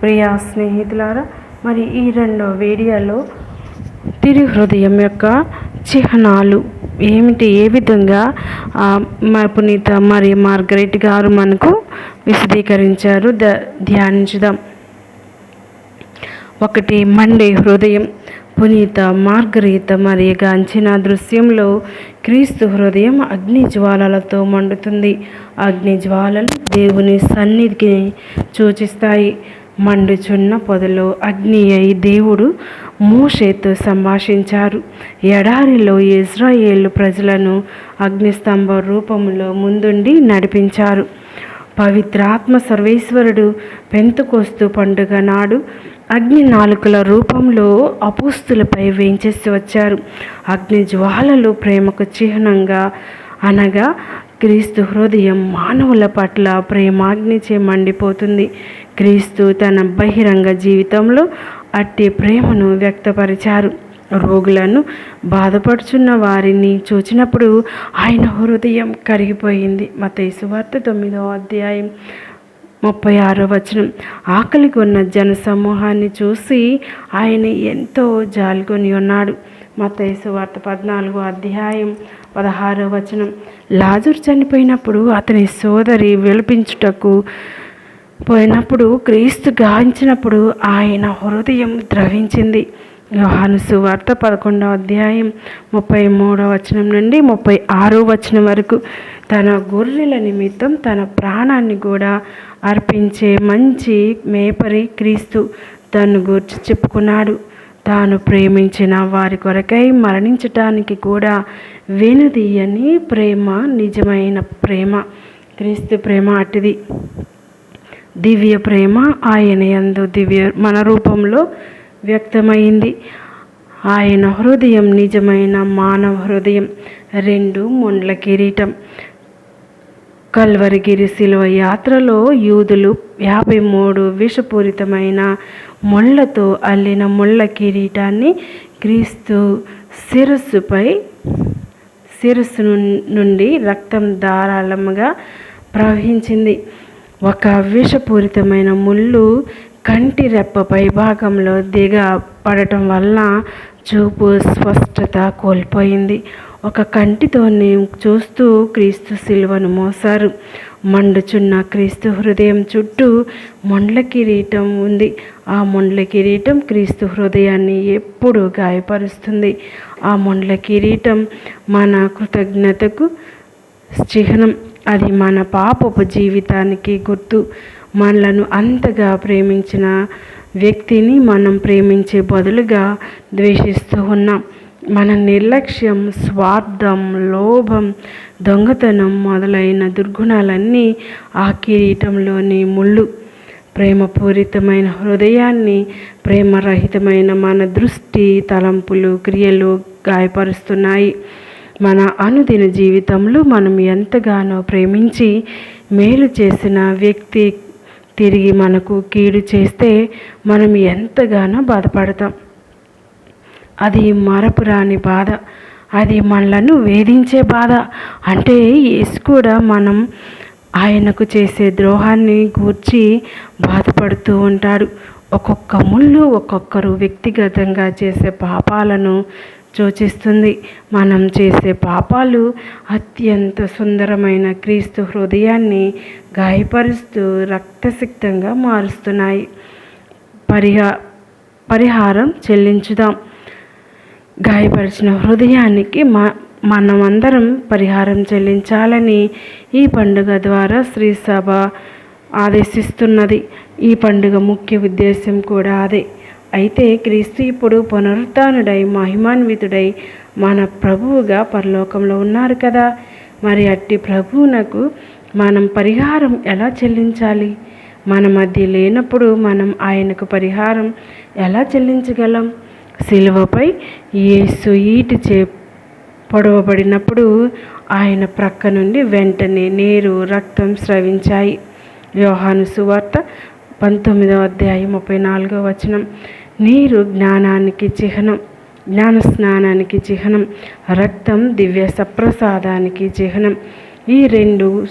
ప్రియా స్నేహితులారా మరి ఈ రెండో వీడియోలో తిరి హృదయం యొక్క చిహ్నాలు ఏమిటి? ఏ విధంగా మా పునీత మరి మార్గరెట్ గారు మనకు విశదీకరించారు? ద ధ్యానించుదాం. ఒకటి మండే హృదయం. పునీత మార్గరీత మరియు గాంచిన దృశ్యంలో క్రీస్తు హృదయం అగ్ని జ్వాలలతో మండుతుంది. అగ్ని జ్వాలలు దేవుని సన్నిధికి సూచిస్తాయి. మండుచున్న పొదలో అగ్ని అయి దేవుడు మూషేతో సంభాషించారు. ఎడారిలో ఇజ్రాయేలు ప్రజలను అగ్నిస్తంభ రూపంలో ముందుండి నడిపించారు. పవిత్రాత్మ సర్వేశ్వరుడు పెంతుకొస్తు పండుగ నాడు అగ్ని నాలుకల రూపంలో అపుస్తులపై వేయించేసి వచ్చారు. అగ్ని జ్వాలలు ప్రేమకు చిహ్నంగా అనగా క్రీస్తు హృదయం మానవుల పట్ల ప్రేమాగ్నిచే మండిపోతుంది క్రీస్తు తన బహిరంగ జీవితంలో అట్టి ప్రేమను వ్యక్తపరిచారు. రోగులను బాధపడుచున్న వారిని చూచినప్పుడు ఆయన హృదయం కరిగిపోయింది. మతేసు వార్త తొమ్మిదవ అధ్యాయం ముప్పై ఆరో వచనం. ఆకలికి ఉన్న జన సమూహాన్ని చూసి ఆయన ఎంతో జాలుకొని ఉన్నాడు. మతేసు వార్త పద్నాలుగో అధ్యాయం పదహారో వచనం. లాజర్ చనిపోయినప్పుడు అతని సోదరి విలపించుటకు పోయినప్పుడు క్రీస్తు గాయించినప్పుడు ఆయన హృదయం ద్రవించింది. యోహాను సువార్త పదకొండవ అధ్యాయం ముప్పై మూడవ వచనం నుండి ముప్పై ఆరో వచనం వరకు తన గొర్రెల నిమిత్తం తన ప్రాణాన్ని కూడా అర్పించే మంచి మేపరి క్రీస్తు తను గూర్చి చెప్పుకున్నాడు. తాను ప్రేమించిన వారి కొరకై మరణించటానికి కూడా వెనుదీయని ప్రేమ నిజమైన ప్రేమ. క్రీస్తు ప్రేమ అటుది దివ్య ప్రేమ ఆయన యందు దివ్య మన రూపంలో వ్యక్తమైంది. ఆయన హృదయం నిజమైన మానవ హృదయం రెండు ముండ్ల కిరీటం. కల్వరిగిరి శిలువ యాత్రలో యూదులు యాభై మూడు విషపూరితమైన ముళ్ళతో అల్లిన ముళ్ళ కిరీటాన్ని క్రీస్తు శిరస్సుపై శిరస్సు నుండి రక్తం ధారాళముగా ప్రవహించింది. ఒక విషపూరితమైన ముళ్ళు కంటి రెప్ప పై భాగంలో దిగ పడటం వల్ల చూపు స్పష్టత కోల్పోయింది. ఒక కంటితోనే చూస్తూ క్రీస్తు సిలువను మోసారు మండుచున్న క్రీస్తు హృదయం చుట్టూ మొండ్ల కిరీటం ఉంది. ఆ మొండ్ల కిరీటం క్రీస్తు హృదయాన్ని ఎప్పుడూ గాయపరుస్తుంది. ఆ మొండ్ల కిరీటం మన కృతజ్ఞతకు చిహ్నం. అది మన పాపపు జీవితానికి గుర్తు. మనలను అంతగా ప్రేమించిన వ్యక్తిని మనం ప్రేమించే బదులుగా ద్వేషిస్తూ ఉన్నాం. మన నిర్లక్ష్యం స్వార్థం లోభం దొంగతనం మొదలైన దుర్గుణాలన్నీ ఆ కిరీటంలోని ముళ్ళు. ప్రేమపూరితమైన హృదయాన్ని ప్రేమరహితమైన మన దృష్టి తలంపులు క్రియలు గాయపరుస్తున్నాయి. మన అనుదిన జీవితంలో మనం ఎంతగానో ప్రేమించి మేలు చేసిన వ్యక్తి తిరిగి మనకు కీడు చేస్తే మనం ఎంతగానో బాధపడతాం. అది మరపురాని బాధ అది మనలను వేధించే బాధ. అంటే యేసు కూడా మనం ఆయనకు చేసే ద్రోహాన్ని గూర్చి బాధపడుతూ ఉంటాడు. ఒక్కొక్క ముళ్ళు ఒక్కొక్కరు వ్యక్తిగతంగా చేసే పాపాలను సూచిస్తుంది మనం చేసే పాపాలు అత్యంత సుందరమైన క్రీస్తు హృదయాన్ని గాయపరుస్తూ రక్తసిక్తంగా మారుస్తున్నాయి. పరిహా పరిహారం చెల్లించుదాం. గాయపరిచిన హృదయానికి మా మనమందరం పరిహారం చెల్లించాలని ఈ పండుగ ద్వారా శ్రీ సభ ఆదేశిస్తున్నది. ఈ పండుగ ముఖ్య ఉద్దేశం కూడా అదే. అయితే క్రీస్తు ఇప్పుడు పునరుత్డై మహిమాన్వితుడై మన ప్రభువుగా పరలోకంలో ఉన్నారు కదా. మరి అట్టి ప్రభువునకు మనం పరిహారం ఎలా చెల్లించాలి? మన మధ్య లేనప్పుడు మనం ఆయనకు పరిహారం ఎలా చెల్లించగలం? శిలువపై ఏసు ఈటి చే పొడవబడినప్పుడు ఆయన ప్రక్క నుండి వెంటనే నీరు రక్తం స్రవించాయి. యోహాను సువార్త పంతొమ్మిదవ అధ్యాయం ముప్పై నాలుగో వచనం. నీరు జ్ఞానానికి చిహ్నం జ్ఞాన స్నానానికి చిహ్నం రక్తం దివ్య సప్రసాదానికి చిహ్నం. ఈ రెండు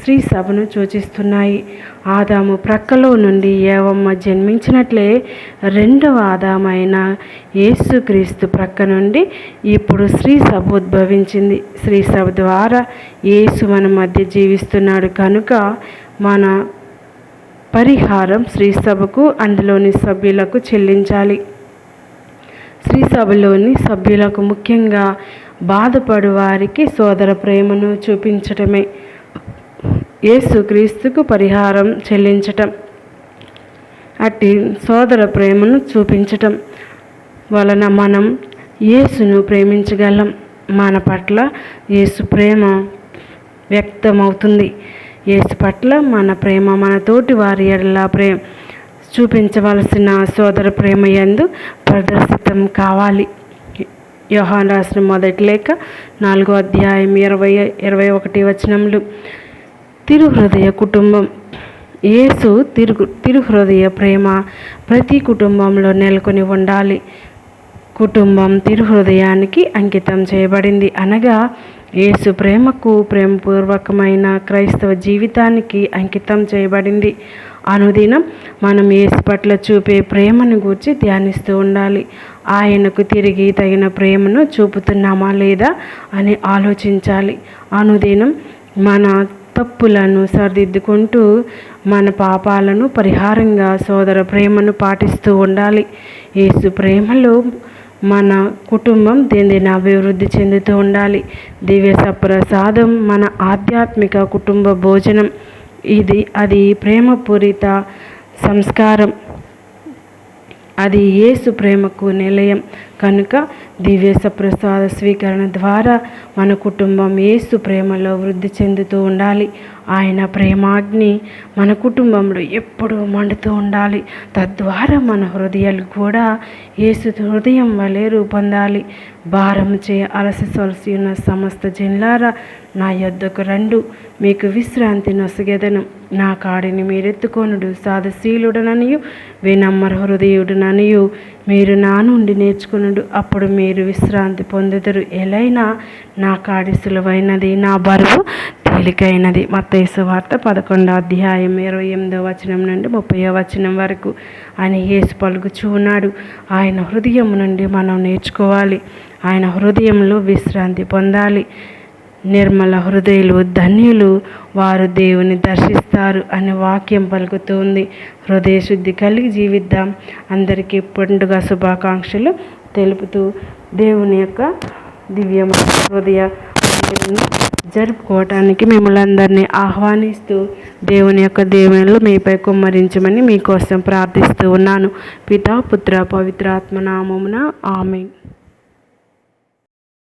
శ్రీ సభను సూచిస్తున్నాయి. ఆదాము ప్రక్కలో నుండి ఏవమ్మ జన్మించినట్లే రెండవ ఆదామైన యేసుక్రీస్తు ప్రక్క నుండి ఇప్పుడు శ్రీ సభ ఉద్భవించింది. శ్రీ సభ ద్వారా యేసు మన మధ్య జీవిస్తున్నాడు. కనుక మన పరిహారం శ్రీసభకు అందులోని సభ్యులకు చెల్లించాలి. శ్రీసభలోని సభ్యులకు ముఖ్యంగా బాధపడు వారికి సోదర ప్రేమను చూపించటమే. యేసుక్రీస్తుకు పరిహారం చెల్లించటం. అట్టి సోదర ప్రేమను చూపించటం వలన మనం యేసును ప్రేమించగలం. మన పట్ల యేసు ప్రేమ వ్యక్తమవుతుంది. యేసు పట్ల మన ప్రేమ మన తోటి వారి ఎడల ప్రేమ చూపించవలసిన సోదర ప్రేమ ఎందు ప్రదర్శితం కావాలి. యోహాన్ రాసిన మొదటి లేక నాలుగో అధ్యాయం ఇరవై ఇరవై ఒకటి వచనములు. తిరుహృదయ కుటుంబం. యేసు తిరుగు తిరుహృదయ ప్రేమ ప్రతి కుటుంబంలో నెలకొని ఉండాలి. కుటుంబం తిరుహృదయానికి అంకితం చేయబడింది అనగా యేసు ప్రేమకు ప్రేమపూర్వకమైన క్రైస్తవ జీవితానికి అంకితం చేయబడింది. అనుదినం మనం యేసు పట్ల చూపే ప్రేమను గూర్చి ధ్యానిస్తూ ఉండాలి. ఆయనకు తిరిగి తగిన ప్రేమను చూపుతున్నామా లేదా అని ఆలోచించాలి. అనుదినం మన తప్పులను సరిదిద్దుకుంటూ మన పాపాలను పరిహారంగా సోదర ప్రేమను పాటిస్తూ ఉండాలి. యేసు ప్రేమలో మన కుటుంబం దిన అభివృద్ధి చెందుతూ ఉండాలి. దివ్య సప్రసాదం మన ఆధ్యాత్మిక కుటుంబ భోజనం. ఇది అది ప్రేమపూరిత సంస్కారం. అది యేసు ప్రేమకు నిలయం. కనుక దివ్య ప్రసాద స్వీకరణ ద్వారా మన కుటుంబం ఏసు ప్రేమలో వృద్ధి చెందుతూ ఉండాలి. ఆయన ప్రేమాగ్ని మన కుటుంబంలో ఎప్పుడూ మండుతూ ఉండాలి. తద్వారా మన హృదయాలు కూడా యేసు హృదయం వలె రూపొందాలి. భారం చే అలసి సొలసి ఉన్న సమస్త జిల్లారా నా యొద్దకు రెండు. మీకు విశ్రాంతి నొసగెదను. నా కాడిని మీరెత్తుకొనుడు. సాధశీలుడననియు వినమ్మర హృదయుడుననియు. మీరు నా నుండి నేర్చుకునుడు అప్పుడు మీరు విశ్రాంతి పొందుదురు. ఎలైనా నా కాడి సులువైనది నా బరువు తేలికైనది. మత్తేసు వార్త పదకొండో అధ్యాయం ఇరవై ఎనిమిదో వచనం నుండి ముప్పై వచనం వరకు ఆయన యేసు పలుకుచూ ఉన్నాడు. ఆయన హృదయం నుండి మనం నేర్చుకోవాలి. ఆయన హృదయంలో విశ్రాంతి పొందాలి. నిర్మల హృదయులు ధన్యులు. వారు దేవుని దర్శిస్తారు అనే వాక్యం పలుకుతుంది. హృదయ శుద్ధి కలిగి జీవిద్దాం. అందరికీ పండుగ శుభాకాంక్షలు తెలుపుతూ దేవుని యొక్క దివ్యమైన హృదయ జరుపుకోవటానికి మిమ్మల్ని అందరినీ ఆహ్వానిస్తూ దేవుని యొక్క దేవుళ్ళు మీపై కుమ్మరించమని మీకోసం ప్రార్థిస్తూ ఉన్నాను. పితా పుత్ర పవిత్రాత్మ నామమున ఆమె